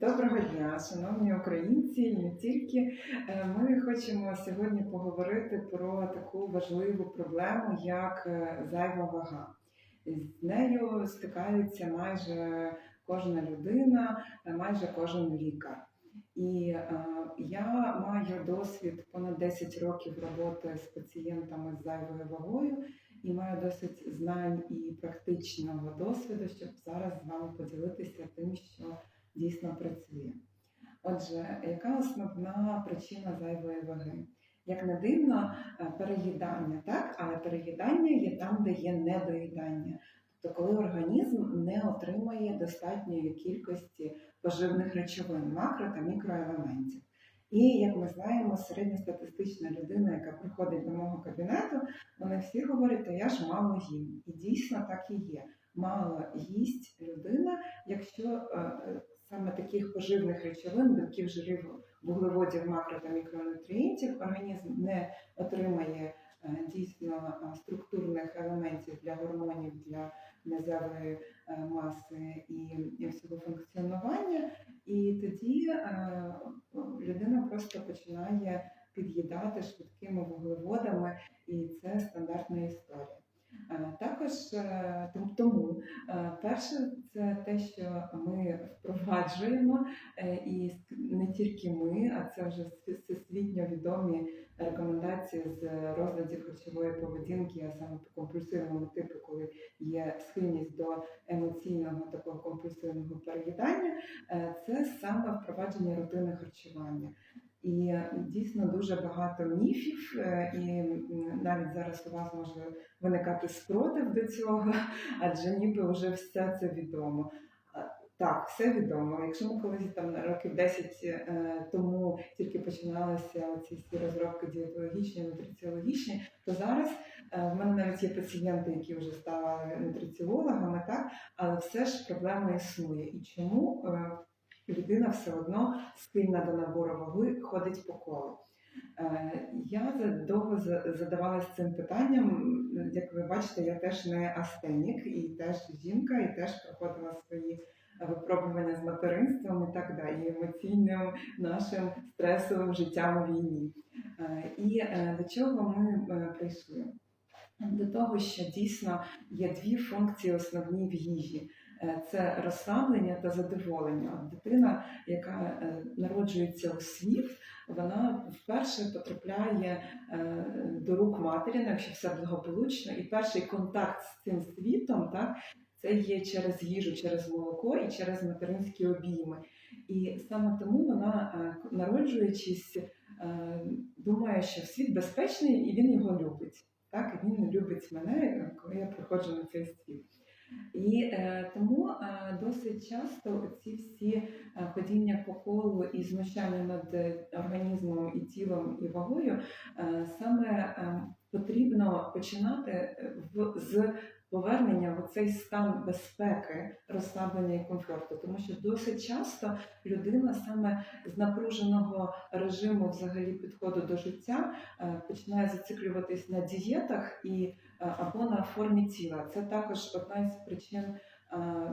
Доброго дня, шановні українці, і не тільки. Е, Ми хочемо сьогодні поговорити про таку важливу проблему, як е, зайва вага. З нею стикається майже кожна людина, е, майже кожен лікар. І я маю досвід понад 10 років роботи з пацієнтами з зайвою вагою і маю досить знань і практичного досвіду, щоб зараз з вами поділитися тим, що дійсно працює. Отже, яка основна причина зайвої ваги? Як не дивно, е, переїдання, так? Але переїдання є там, де є недоїдання. Тобто, коли організм не отримує достатньої кількості поживних речовин, макро та мікроелементів. І як ми знаємо, середньостатистична людина, яка приходить до мого кабінету, вони всі говорять, та я ж мало їм. І дійсно так і є. Мало їсть людина, якщо е, е, саме таких поживних речовин, білків, жирів, вуглеводів, макро та мікронутрієнтів, організм не отримає е, дійсно е, структурних елементів для гормонів, для м'язевої е, маси і, всього функціонування, і тоді людина просто починає під'їдати швидкими вуглеводами, і це стандартна історія. Е, Також е, тому е, перше це те, що ми впроваджуємо, і не тільки ми, а це вже всесвітньо відомі рекомендації з розладів харчової поведінки, а саме по компульсивному типу, коли є схильність до емоційного такого компульсивного переїдання, це саме впровадження рутини харчування. І е, дійсно дуже багато міфів, е, і навіть зараз у вас може виникати спротив до цього, адже ніби вже все це відомо. Так, все відомо. Якщо ми колись там років 10 е, тому тільки починалися ці всі розробки дієтологічні, нутриціологічні, то зараз е, в мене навіть є пацієнти, які вже стали нутриціологами, так, але все ж проблема існує. І чому людина все одно схильна до набору ваги ходить по колу? Е, Я довго задавалася цим питанням. Як ви бачите, я теж не астенік, і теж жінка, і теж проходила свої випробування з материнством і так далі, емоційним нашим стресовим життям у війні. Е, І е, до чого ми прийшли? До того, що дійсно є дві функції основні в їжі. Е, Це розслаблення та задоволення. Дитина, яка е, народжується у світ, вона вперше потрапляє е, до рук матері, ну, якщо все благополучно, і перший контакт з цим світом, так, це є через їжу, через молоко і через материнські обійми. І саме тому вона, народжуючись, думає, що світ безпечний і він його любить. Так, він любить мене, коли я приходжу на цей світ. І е, тому е, досить часто ці всі е, ходіння по колу і знущання над організмом і тілом і вагою е, саме е, потрібно починати е, в, з повернення в цей стан безпеки, розслаблення і комфорту, тому що досить часто людина саме з напруженого режиму взагалі підходу до життя е, починає зациклюватись на дієтах і або на формі тіла. Це також одна із причин е,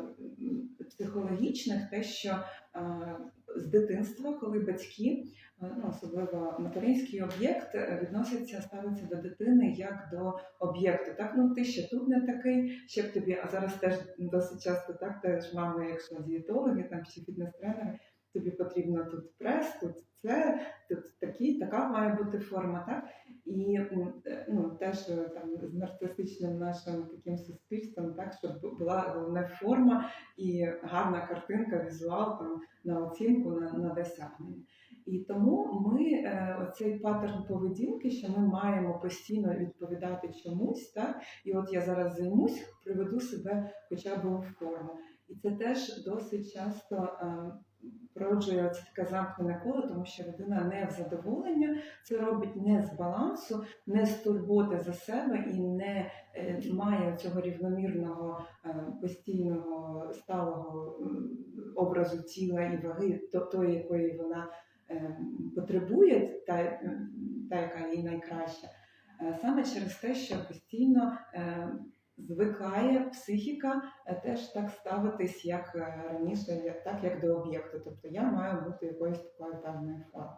психологічних, те, що е, з дитинства, коли батьки, е, ну, особливо материнський об'єкт, е, відносяться, ставиться до дитини як до об'єкту. Так, ну ти ще тут не такий, ще б тобі, а зараз теж досить часто так, теж мами, якщо дієтологи там чи фітнес-тренери, тобі потрібно тут прес, тут це, тут такі, така має бути форма, так? І е, ну, теж там з нарцисичним нашим таким суспільством, так, щоб була головна форма і гарна картинка, візуал там на оцінку, на, на досягнення. І тому ми е, оцей паттерн поведінки, що ми маємо постійно відповідати чомусь, так, і от я зараз займусь, приведу себе хоча б у форму. І це теж досить часто е, породжує оце таке замкнене коло, тому що людина не в задоволення, це робить не з балансу, не з турботи за себе і не е, має цього рівномірного е, постійного сталого образу тіла і ваги, то, тої, якої вона е, потребує, та, та, яка їй найкраща, саме через те, що постійно звикає психіка е, теж так ставитись, як е, раніше, так як до об'єкту. Тобто я маю бути якоюсь такою певною формою.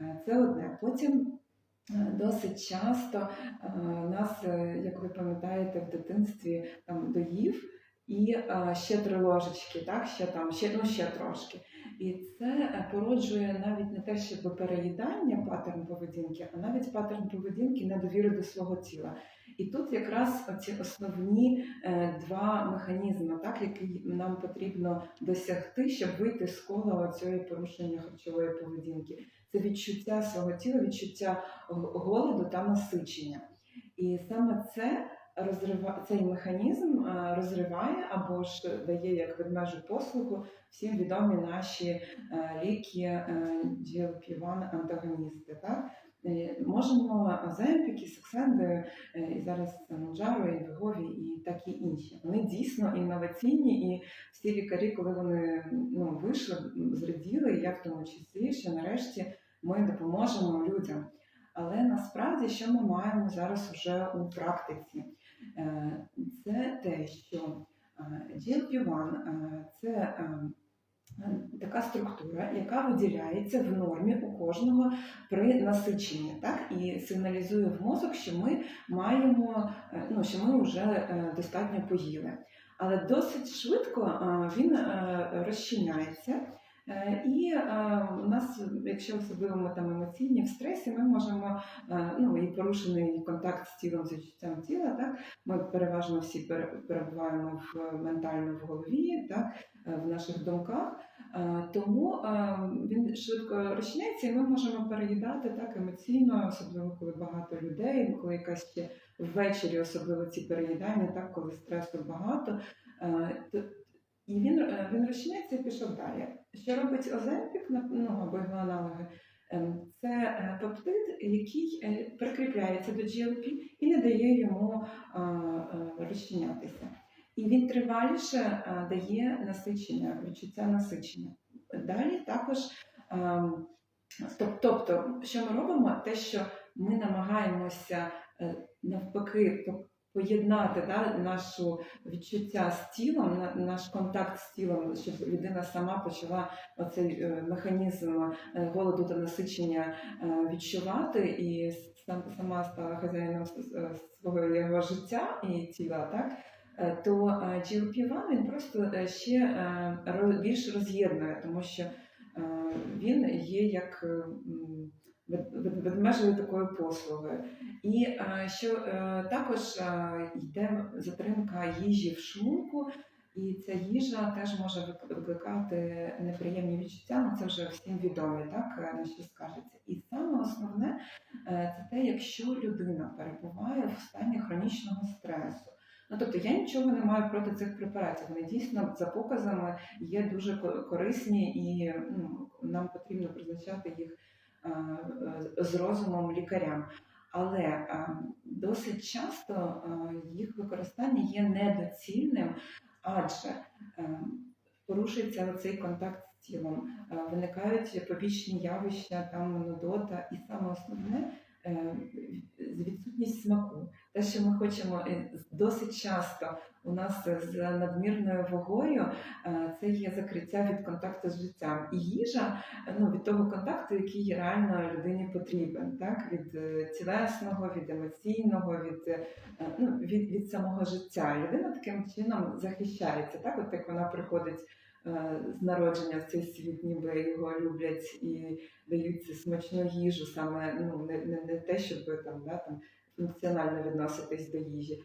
Е, Це одне. Потім досить часто нас, як ви пам'ятаєте, в дитинстві там доїв і е, ще три ложечки, так, ще там, ще, ну, ще трошки. І це породжує навіть не те, щоб переїдання паттерн поведінки, а навіть паттерн поведінки недовіри до свого тіла. І тут якраз ці основні е, два механізми, так, які нам потрібно досягти, щоб вийти з кола цієї порушення харчової поведінки. Це відчуття свого тіла, відчуття голоду та насичення. І саме це розрива... цей механізм е, розриває або ж дає як ведмежу послугу всім відомі наші е, ліки е, GLP-1 антагоністи. Так? Е, Можемо Оземпіки, Саксенди, е, і зараз Моджаро, і Вегові, і такі інші. Вони дійсно інноваційні, і всі лікарі, коли вони ну, вийшли, зраділи, я в тому числі, що нарешті ми допоможемо людям. Але насправді, що ми маємо зараз вже у практиці? Е, Це те, що е, GLP-1 е, це така структура, яка виділяється в нормі у кожного при насиченні, так і сигналізує в мозок, що ми маємо, е, ну що ми вже е, достатньо поїли. Але досить швидко він е, розчиняється. Е, І е, у нас, якщо особливо ми там емоційні в стресі, ми можемо е, ну і порушений контакт з тілом, з відчуттям тіла. Так ми переважно всі перебуваємо в ментально в голові, так в наших думках. Тому він швидко розчиняється, і ми можемо переїдати так емоційно, особливо коли багато людей, коли якась ще ввечері, особливо ці переїдання, так коли стресу багато. І він, він розчиняється і пішов далі. Що робить Оземпік, на- ну або аналоги? Ем, Це е, пептид, який е, прикріпляється до GLP і не дає йому е, розчинятися. І він триваліше дає насичення, відчуття насичення. Далі також, ем, тобто, що ми робимо? Те, що ми намагаємося навпаки поєднати да, нашу відчуття з тілом, наш контакт з тілом, щоб людина сама почала оцей е, механізм е, голоду та насичення е, відчувати і сама стала хазяїном свого життя і тіла, так? То е, GLP-1 він просто ще більш роз'єднує, тому що він є як вед- вед- ведмежою. І е, що е, також е, йде затримка їжі в шлунку, і ця їжа теж може викликати неприємні відчуття, ну це вже всім відомі, так на що скажеться. І саме основне це те, якщо людина перебуває в стані хронічного стресу. Ну тобто я нічого не маю проти цих препаратів. Вони дійсно за показами є дуже корисні, і ну, нам потрібно призначати їх з розумом лікарям. Але е, досить часто е, їх використання є недоцільним, адже е, порушується цей контакт з тілом, е, виникають побічні явища, там нудота, і саме основне е, відсутність смаку. Те, що ми хочемо е, досить часто у нас з надмірною вагою, е, це є закриття від контакту з життям. І їжа ну, від того контакту, який реально людині потрібен, так? від е, тілесного, від емоційного, від, е, ну, від, від самого життя. Людина таким чином захищається, так? От як вона приходить е, з народження в цей світ, ніби його люблять і дають смачну їжу, саме ну, не, не, не те, щоб там, да, там, функціонально відноситись до їжі.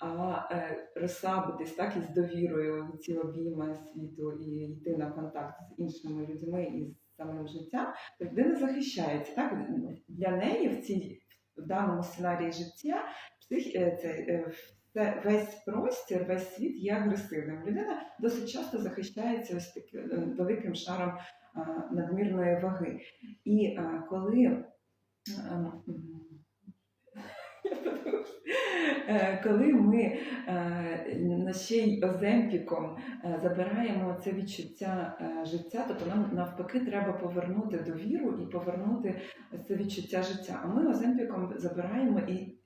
А е, розслабитись так і з довірою ці обійми світу і йти на контакт з іншими людьми і з самим життям, людина захищається. Так? Для неї в цій в даному сценарії життя псих, е, це, е, це весь простір, весь світ є агресивним. Людина досить часто захищається ось таким великим шаром надмірної ваги. І коли Коли ми е, на ще й оземпіком е, забираємо це відчуття життя, життя, то нам навпаки треба повернути довіру і повернути це відчуття життя. А ми оземпіком забираємо і,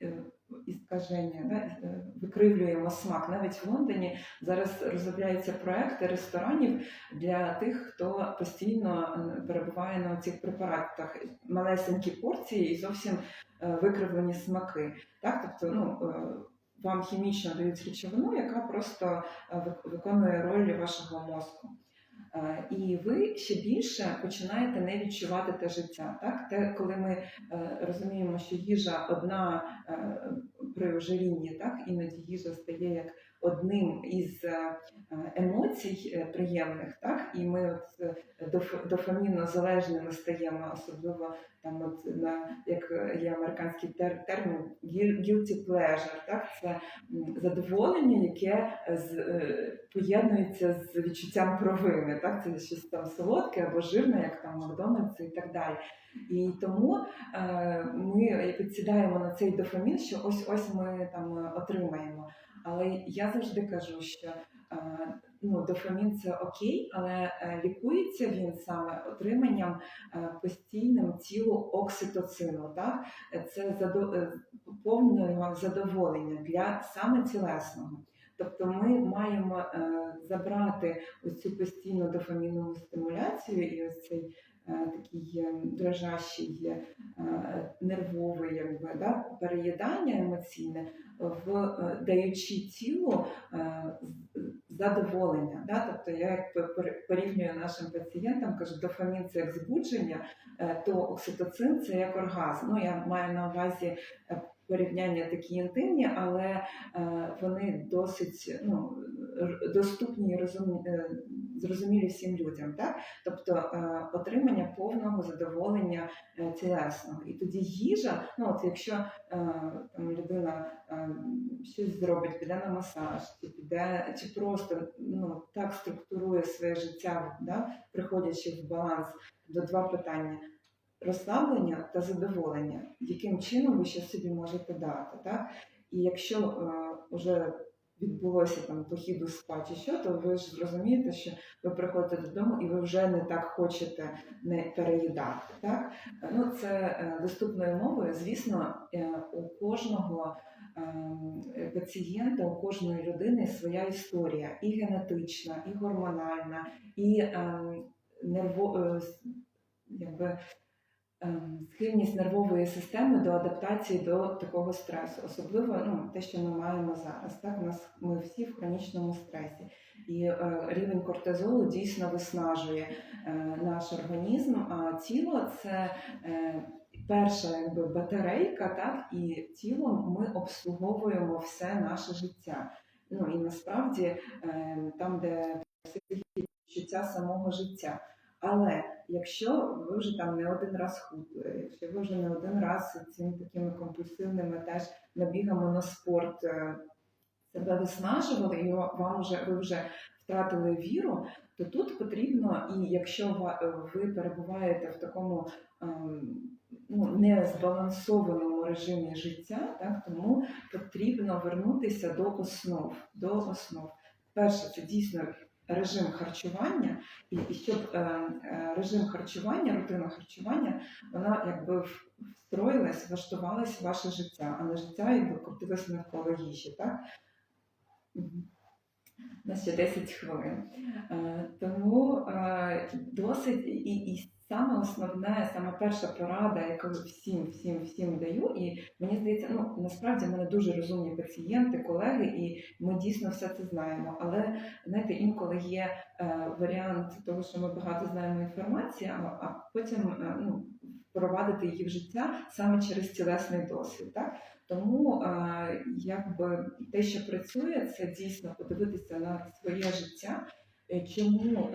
е, і да, е, викривлюємо смак. Навіть в Лондоні зараз розробляються проекти ресторанів для тих, хто постійно е, перебуває на цих препаратах. Малесенькі порції і зовсім е, викривлені смаки. Так, тобто, ну. Вам хімічно дають речовину, яка просто виконує роль вашого мозку. І ви ще більше починаєте не відчувати те життя. Так? Те, коли ми розуміємо, що їжа одна при ожирінні, так? іноді їжа стає як одним із е, емоцій е, приємних, так? і ми от е, дофамінно залежними стаємо, особливо там, от, на, як є американський тер- термін guil- guilty pleasure, так? це задоволення, яке з, поєднується з відчуттям провини. Так? Це щось там солодке або жирне, як там Макдональдс і так далі. І тому е, ми підсідаємо на цей дофамін, що ось ось ми там отримаємо. Але я завжди кажу, що е, ну, дофамін це окей, але е, лікується він саме отриманням е, постійним тілу окситоцину. Так? Це задо... е, повне задоволення для саме тілесного. Тобто ми маємо забрати ось цю постійну дофамінову стимуляцію і ось цей такий дрожащий нервовий якби, да, переїдання емоційне, в, е, даючи тілу е, задоволення. Да? Тобто я як порівнюю нашим пацієнтам, кажу, дофамін це як збудження, е, то окситоцин це як оргазм. Ну, я маю на увазі порівняння такі інтимні, але вони досить ну, доступні і розум, е, зрозумілі всім людям. Так? Тобто е, отримання повного задоволення е, тілесного. І тоді їжа, ну от якщо е, там людина щось зробить, піде на масаж, чи піде, чи просто ну, так структурує своє життя, да, приходячи в баланс до два питання. Розслаблення та задоволення, яким чином ви ще собі можете дати. Так? І якщо вже відбулося там похід у спа чи що, то ви ж розумієте, що ви приходите додому і ви вже не так хочете не переїдати. Так? Е, Ну, це е, доступною мовою. Звісно, е, у кожного ем, пацієнта, у кожної людини своя історія і генетична, і гормональна, і ем, нерво, е, якби, схильність нервової системи до адаптації до такого стресу, особливо ну, те, що ми маємо зараз. Так, у нас ми всі в хронічному стресі, і е, рівень кортизолу дійсно виснажує е, наш організм. А тіло це е, перша якби батарейка, так і тілом ми обслуговуємо все наше життя. Ну і насправді е, там, де відчуття самого життя. Але якщо ви вже там не один раз худли, якщо ви вже не один раз цими такими компульсивними теж набігами на спорт е, себе виснажували, і вам вже ви вже втратили віру, то тут потрібно, і якщо ви перебуваєте в такому ем, ну, незбалансованому режимі життя, так, тому потрібно вернутися до основ. До основ. Перше, це дійсно режим харчування, і, і щоб е, е, режим харчування, рутина харчування, вона якби встроїлась, влаштувалась в ваше життя, а не життя якби крутилось навколо їжі. Так? У нас ще 10 хвилин. Е, Тому е, досить і, і саме основне, саме перша порада, яку всім, всім, всім даю, і мені здається, ну насправді в мене дуже розумні пацієнти, колеги, і ми дійсно все це знаємо. Але знаєте, інколи є е, варіант того, що ми багато знаємо інформації, а, потім ну, впровадити її в життя саме через тілесний досвід. Так? Тому якби те, що працює, це дійсно подивитися на своє життя, е, чому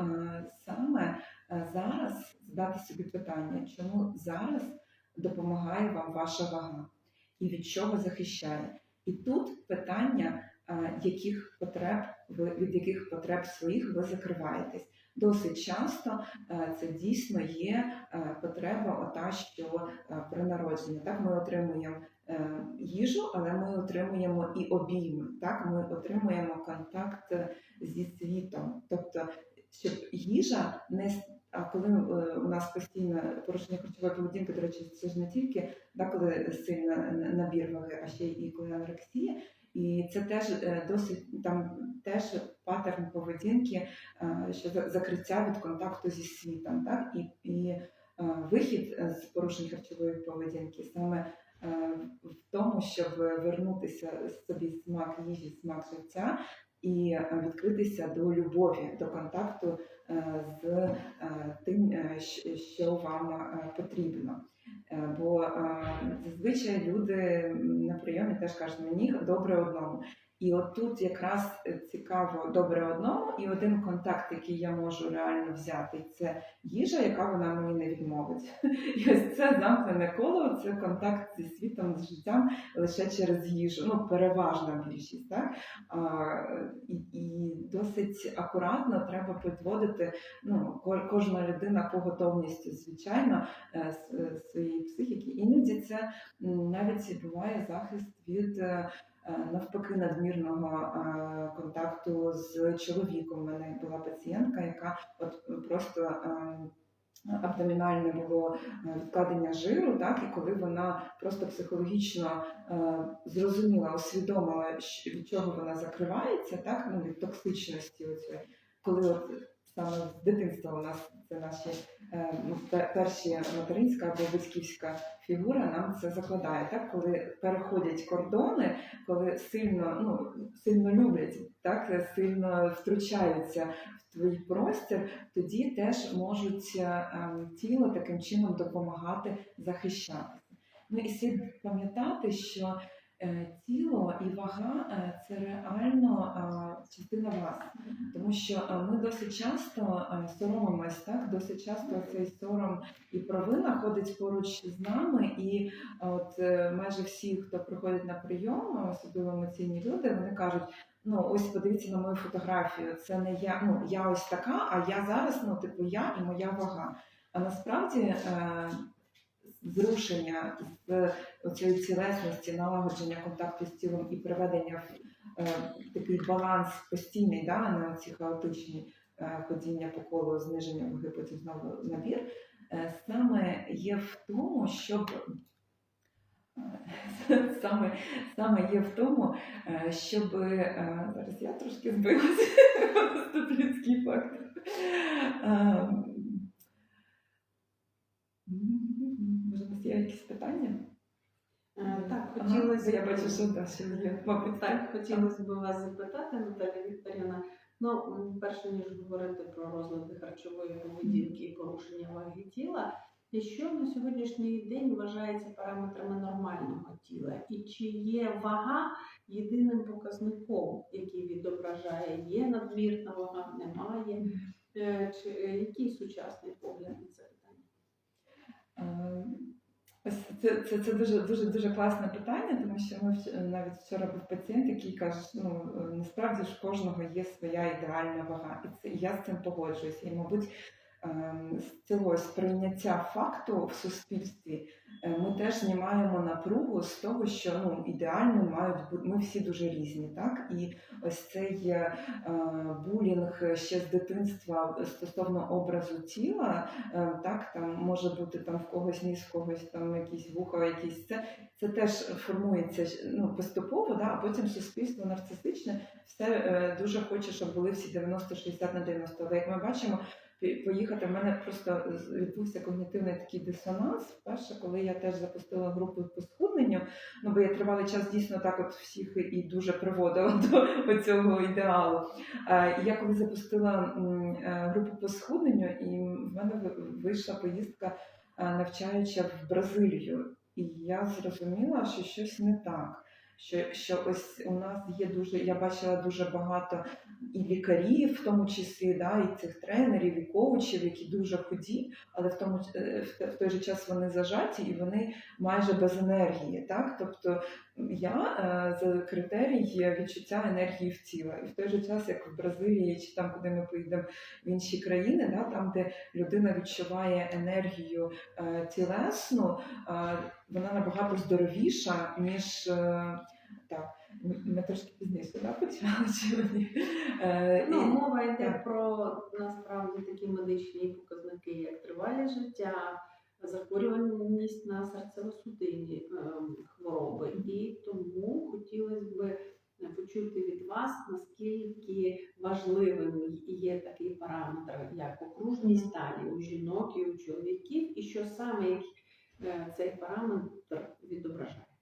саме зараз задати собі питання, чому зараз допомагає вам ваша вага і від чого захищає. І тут питання, яких потреб від яких потреб своїх ви закриваєтесь. Досить часто е, це дійсно є е, потреба, ота, що е, при народженні. Так ми отримуємо їжу, але ми отримуємо і обійми. Так, ми отримуємо контакт зі світом. Тобто, щоб їжа не а коли у нас постійно порушення харчової поведінки, до речі, це ж не тільки да, коли сильно набір ваги, а ще і коли анорексія. І це теж е, досить там теж паттерн поведінки, е, що закриття від контакту зі світом, так і, і е, вихід з порушень харчової поведінки саме в тому, щоб вернутися собі смак їжі, смак життя і відкритися до любові, до контакту з тим, що вам потрібно. Е, Бо е, зазвичай люди на прийомі теж кажуть мені добре одному. І от тут якраз цікаво добре одному, і один контакт, який я можу реально взяти, це їжа, яка вона мені не відмовить. І ось це замкнене коло, це контакт зі світом, з життям лише через їжу. Ну, переважна більшість, так? А, і, і досить акуратно треба підводити ну, ко- кожна людина по готовності, звичайно, е, с- е, своєї психіки. Іноді це навіть буває захист від. е, е, Навпаки, надмірного е, контакту з чоловіком. У мене була пацієнтка, яка от просто абдомінальне було відкладення жиру, так і коли вона просто психологічно зрозуміла, усвідомила, від чого вона закривається, так ну від токсичності, оцієї, коли от саме з дитинства у нас це наші е, ну, перші материнська або батьківська фігура нам це закладає, так коли переходять кордони, коли сильно ну сильно люблять, так сильно втручаються в твій простір, тоді теж можуть е, ем, тіло таким чином допомагати захищатися. Ну і слід пам'ятати, що тіло і вага е, це реально е, частина вас, тому що е, ми досить часто е, соромимось, так досить часто цей сором і провина ходить поруч з нами, і е, от е, майже всі, хто приходить на прийом, особливо емоційні люди, вони кажуть. Ну, ось подивіться на мою фотографію. Це не я. Ну я ось така, а я зараз, ну типу, я і моя вага. А насправді е, зрушення з цієї цілесності, налагодження контакту з тілом і приведення в е, такий баланс постійний, да, а не ці хаотичні е, ходіння по колу, зниження ваги, потім знову набір, е, саме є в тому, щоб е, саме, саме є в тому, е, щоб е, зараз я трошки збилася, тут людський фактор. Е, Може, у нас є якісь питання? Е, Так, Ага, хотілося я бачу, що да, ще є. Мабуть, так, хотілося б вас запитати, Наталя Вікторівна. Ну, перше ніж говорити про розлади харчової поведінки і порушення ваги тіла, і що на сьогоднішній день вважається параметрами нормального тіла? І чи є вага єдиним показником, який відображає, є надмірна вага, немає? Е, Чи е, який сучасний погляд на це питання? Це, це, це дуже дуже дуже класне питання, тому що ми навіть вчора був пацієнт, який каже, ну е, насправді ж кожного є своя ідеальна вага, і це я з цим погоджуюся. І, мабуть, цього сприйняття факту в суспільстві е, ми теж знімаємо напругу з того, що ну ідеально мають бути. Ми всі дуже різні, так і ось цей е, булінг ще з дитинства стосовно образу тіла. Е, так, там може бути там в когось ніс, в когось там якісь вуха, якісь це. Це теж формується ну, поступово, да, а потім суспільство нарцисичне все дуже хоче, щоб були всі 90-60 на 90. Але як ми бачимо, поїхати в мене просто відбувся когнітивний такий дисонанс. Перше, коли я теж запустила групу по схудненню, ну бо я тривалий час дійсно так от всіх і дуже приводила до цього ідеалу. Е, я коли запустила е, групу по схудненню, і в мене вийшла поїздка е, навчаюча в Бразилію. І я зрозуміла, що щось не так. Що, що ось у нас є дуже, я бачила дуже багато і лікарів, в тому числі, да, і цих тренерів, і коучів, які дуже худі, але в тому е, в той же час вони зажаті і вони майже без енергії. Так? Тобто я е, за критерій відчуття енергії в тіла. І в той же час, як в Бразилії, чи там, куди ми поїдемо в інші країни, да, там, де людина відчуває енергію е, тілесну, вона набагато здоровіша, ніж. Так, ми трошки пізніше да, почали чи ні? Е, Ну, мова йде про насправді такі медичні показники, як тривалість життя, захворюваність на серцево-судинні ем, хвороби. І тому хотілося б почути від вас, наскільки важливим є такий параметр, як окружність талії у жінок і у чоловіків, і що саме е, цей параметр відображає.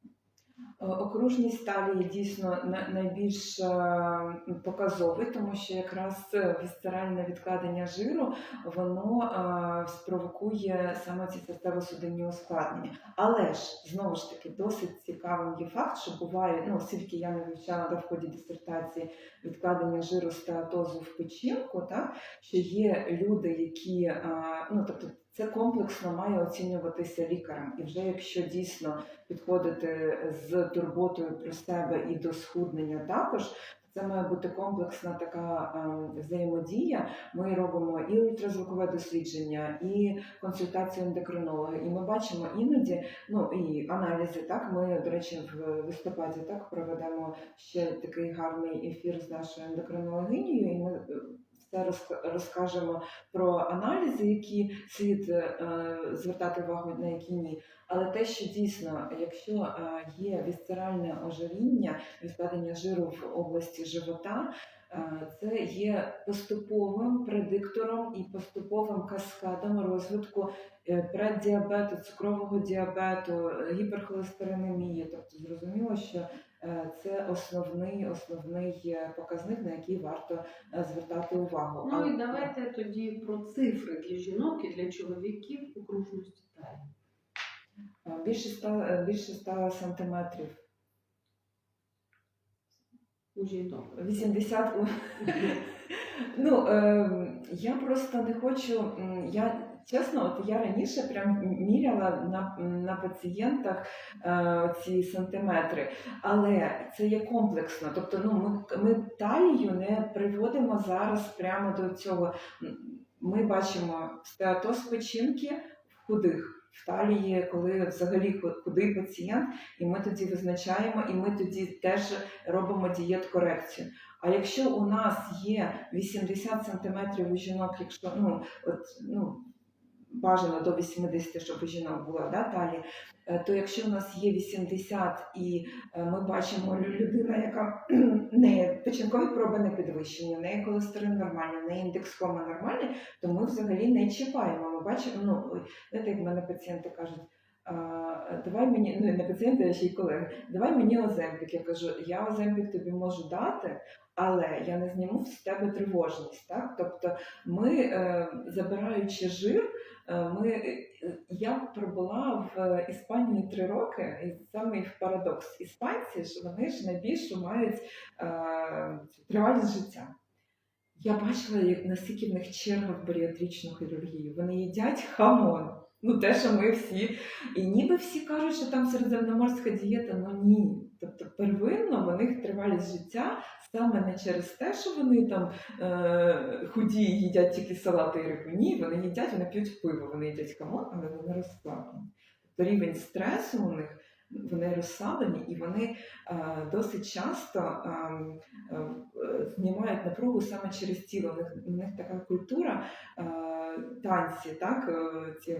Е, Окружність талії дійсно найбільш е, показовий, тому що якраз вісцеральне відкладення жиру воно е, спровокує саме ці серцево-судинні ускладнення. Але ж знову ж таки досить цікавим є факт, що буває, ну оскільки я не вивчала до в ході дисертації відкладення жиру стеатозу в печінку, так що є люди, які ну тобто. Це комплексно має оцінюватися лікарем, і вже якщо дійсно підходити з турботою про себе і до схуднення також. Це має бути комплексна така ем, взаємодія. Ми робимо і ультразвукове дослідження, і консультацію ендокринолога. І ми бачимо іноді, ну і аналізи. Так, ми, до речі, в листопаді так проведемо ще такий гарний ефір з нашою ендокринологинею, і ми все розк- розкажемо про аналізи, які слід е, звертати увагу, на які ні. Але те, що дійсно, якщо е, є вісцеральне ожиріння, відкладення жиру в області живота, е, це є поступовим предиктором і поступовим каскадом розвитку преддіабету, цукрового діабету, гіперхолестеринемії. Тобто зрозуміло, що це основний основний е, показник, на який варто е, звертати увагу. Ну і давайте тоді про цифри для жінок і для чоловіків окружності талії. Е, Більше 100, е, більше 100 сантиметрів. У жінок. 80 у... Ну, е, я просто не хочу. Я чесно, от я раніше прям міряла на, на пацієнтах е, ці сантиметри, але це є комплексно. Тобто, ну ми, ми талію не приводимо зараз прямо до цього. Ми бачимо стеатоз печінки в худих. В талії, коли взагалі куди пацієнт, і ми тоді визначаємо, і ми тоді теж робимо дієт-корекцію. А якщо у нас є 80 см у жінок, якщо ну от ну бажано до 80, щоб жінок була да, талія, е, то якщо в нас є 80 і е, ми бачимо людина, яка не печінкові проби не підвищені, неї холестерин нормальний, в неї індекс кома нормальний, то ми взагалі не чіпаємо. Ми бачимо, ну знаєте, як в мене пацієнти кажуть. «А, Давай мені, ну не пацієнти, а ще й колеги, давай мені оземпік. Я кажу, я оземпік тобі можу дати, але я не зніму з тебе тривожність. Так? Тобто, ми, е, забираючи жир, е, ми, е, я пробула в Іспанії три роки, і саме парадокс. Іспанці ж вони ж найбільше мають тривалість життя. Я бачила, наскільки в них черга в баріатричну хірургію. Вони їдять хамон. Ну, те, що ми всі. І ніби всі кажуть, що там середземноморська дієта, ну ні. Тобто первинно в них тривалість життя саме не через те, що вони там е, худі їдять тільки салати і рибу. Ні, вони їдять, вони п'ють пиво, вони їдять хамон, але вони розслаблені. Тобто рівень стресу у них вони розслаблені і вони е, досить часто е, е, знімають напругу саме через тіло. У них, у них така культура е, танці, так, е, ці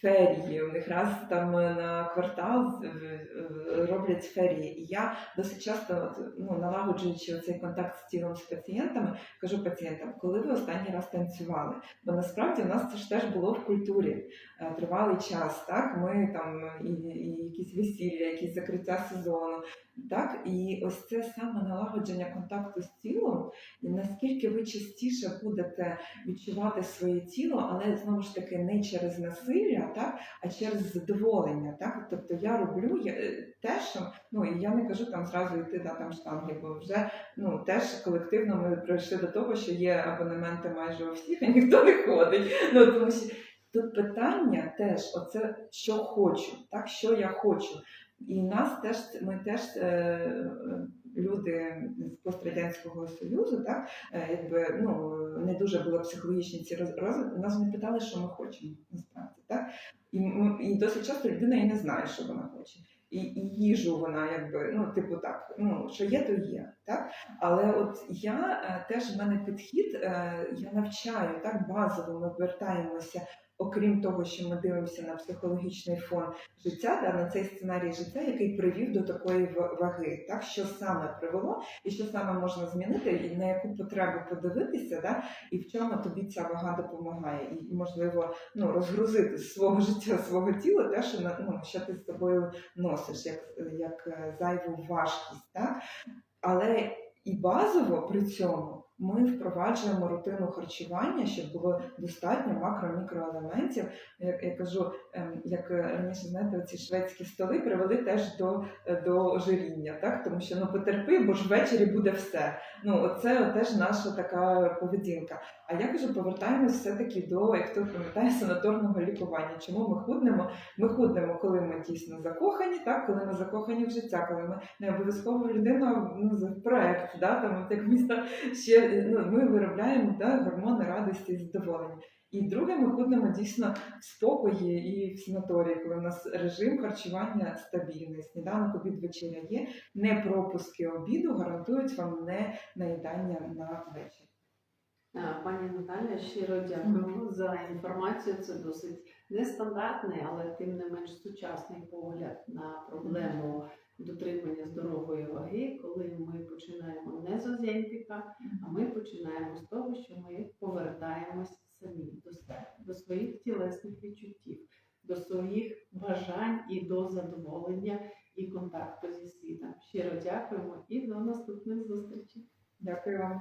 ферії. У них раз там на квартал е, е, роблять ферії. І я досить часто, ну, налагоджуючи цей контакт з тілом з пацієнтами, кажу пацієнтам, коли ви останній раз танцювали? Бо насправді у нас це ж теж було в культурі е, тривалий час. Так, ми там і, і якісь весілля, якісь закриття сезону. Так, і ось це саме налагодження контакту з тілом, і наскільки ви частіше будете відчувати своє тіло, але знову ж таки не через насилля, так, а через задоволення. Так? Тобто я роблю е, те, що ну і я не кажу там зразу йти на там штанги, бо вже ну теж колективно ми прийшли до того, що є абонементи майже у всіх, а ніхто не ходить. Ну тому що тут питання теж, оце що хочу, так що я хочу. І нас теж ми теж е, е, люди з пострадянського союзу, так е, якби ну не дуже були психологічні ці роз, роз- нас не питали, що ми хочемо насправді, так і, і досить часто людина і не знає, що вона хоче. і, і їжу вона якби, ну, типу так, ну, що є, то є. Так? Але от я теж в мене підхід, я навчаю так базово, ми вертаємося. Окрім того, що ми дивимося на психологічний фон життя, да, на цей сценарій життя, який привів до такої ваги, так що саме привело, і що саме можна змінити, і на яку потребу подивитися, да, і в чому тобі ця вага допомагає, і можливо ну, розгрузити свого життя, свого тіла те, що ну, що ти з собою носиш, як, як е, зайву важкість. Так? Але і базово при цьому ми впроваджуємо рутину харчування, щоб було достатньо макро-мікроелементів. Як я кажу, ем, як е, раніше знаєте, ці шведські столи привели теж до, е, до ожиріння, так? тому що ну потерпи, бо ж ввечері буде все. Ну, оце теж наша така поведінка. А я кажу, повертаємось все-таки до, як хто пам'ятає, санаторного лікування. Чому ми худнемо? Ми худнемо, коли ми дійсно закохані, так? коли ми закохані в життя, коли ми не обов'язково людина ну, проект, да? там як місто ще ну, ми виробляємо да, гормони радості і задоволення. І друге, ми ходимо дійсно в спокої і в санаторії, коли у нас режим харчування стабільний. Сніданок, обід, вечеря є. Не пропуски обіду гарантують вам не наїдання на вечір. Пані Наталя, щиро дякуємо за інформацію. Це досить нестандартний, але тим не менш сучасний погляд на проблему дотримання здорової ваги, коли ми починаємо не з Оземпіка, а ми починаємо з того, що ми повертаємось самі до себе, до своїх тілесних відчуттів, до своїх бажань і до задоволення і контакту зі світом. Щиро дякуємо і до наступних зустрічей. Дякую вам.